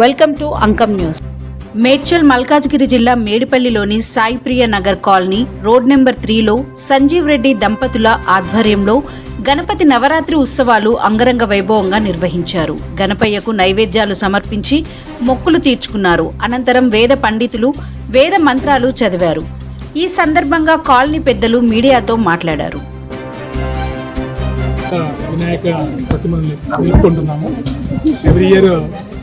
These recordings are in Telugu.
Welcome to Ankam news. Medchal Malkajgiri జిల్లా మేడిపల్లిలోని Saipriya Nagar colony road number త్రీలో సంజీవ్ రెడ్డి దంపతుల ఆధ్వర్యంలో గణపతి నవరాత్రి ఉత్సవాలు అంగరంగ వైభవంగా నిర్వహించారు. గణపయ్యకు నైవేద్యాలు సమర్పించి మొక్కులు తీర్చుకున్నారు. అనంతరం వేద పండితులు వేద మంత్రాలు చదివారు. ఈ సందర్భంగా కాలనీ పెద్దలు మీడియాతో మాట్లాడారు. వినాయక ప్రతిమల్ని ఎవ్రీ ఇయర్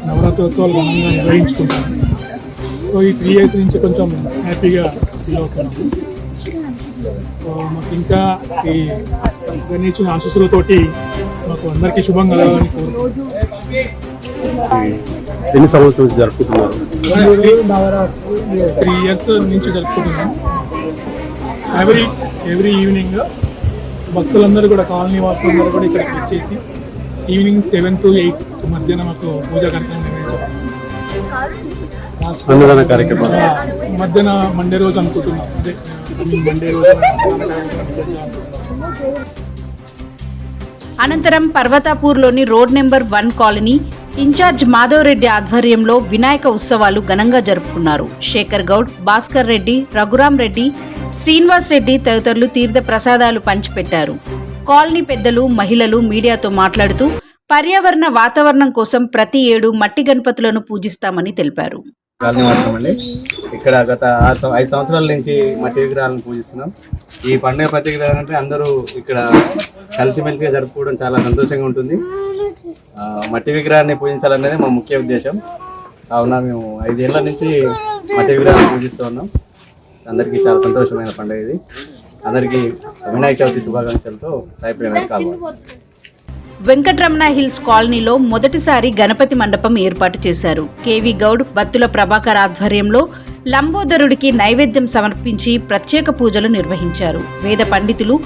నవరాత్రోత్సవాలు ఘనంగా నిర్వహించుకుంటాము సో ఈ త్రీ ఇయర్స్ నుంచి కొంచెం హ్యాపీగా ఫీల్ అవుతున్నాము సో మాకు ఇంకా ఈ గణేష్ ఆశీస్సులతోటి మాకు అందరికీ శుభం కలగాలని ఎన్ని సంవత్సరాల నుంచి జరుపుకుంటున్నారు? త్రీ ఇయర్స్ నుంచి జరుపుకుంటున్నాం. ఎవ్రీ ఎవ్రీ ఈవినింగ్ భక్తులందరూ కూడా కాలనీ వాసులందరూ కూడా ఇక్కడికి వచ్చేసి ఈవినింగ్ సెవెన్ టు ఎయిట్ మధ్యాహ్నం మాకు పూజా కార్యక్రమం నిర్వహించాం అన్నదాన కార్యక్రమాలు ఆ, మధ్యాహ్న మండే రోజు అనుకుంటున్నాం. అదే మండే రోజు అనంతరం పర్వతాపూర్లోని road number one colony incharge Madhav Reddy ఆధ్వర్యంలో వినాయక ఉత్సవాలు ఘనంగా జరుపుకున్నారు. శేఖర్ గౌడ్ భాస్కర్ రెడ్డి రఘురాం రెడ్డి శ్రీనివాస్ రెడ్డి తదితరులు తీర్థ ప్రసాదాలు పంచిపెట్టారు. కాలనీ పెద్దలు మహిళలు మీడియాతో మాట్లాడుతూ పర్యావరణ వాతావరణం కోసం ప్రతి ఏడు మట్టి గణపతులను పూజిస్తామని తెలిపారు. ఇక్కడ గత ఆరు ఐదు సంవత్సరాల నుంచి మట్టి విగ్రహాలను పూజిస్తున్నాం. ఈ పండుగ ప్రత్యేకత ఏంటంటే అందరూ ఇక్కడ కలిసిమెలిసిగా జరుపుకోవడం చాలా సంతోషంగా ఉంటుంది. మట్టి విగ్రహాన్ని పూజించాలనేది మా ముఖ్య ఉద్దేశం. కావున మేము ఐదేళ్ళ నుంచి మట్టి విగ్రహాన్ని పూజిస్తూ ఉన్నాం. అందరికీ చాలా సంతోషమైన పండుగ ఇది. అందరికీ వినాయక చవితి శుభాకాంక్షలతో సాయిప్రేమ కావాలి వెంకట్రమణ హిల్స్ కాలనీలో మొదటిసారి గణపతి మండపం ఏర్పాటు చేశారు. కేవీ గౌడ్ బత్తుల ప్రభాకర్ ఆధ్వర్యంలో లంబోదరుడికి నైవేద్యం సమర్పించి ప్రత్యేక పూజలు నిర్వహించారు. వేద పండితులు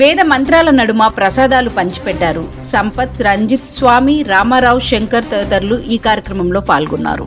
వేద మంత్రాల నడుమ ప్రసాదాలు పంచిపెట్టారు. సంపత్ రంజిత్ స్వామి రామారావు శంకర్ తదితరులు ఈ కార్యక్రమంలో పాల్గొన్నారు.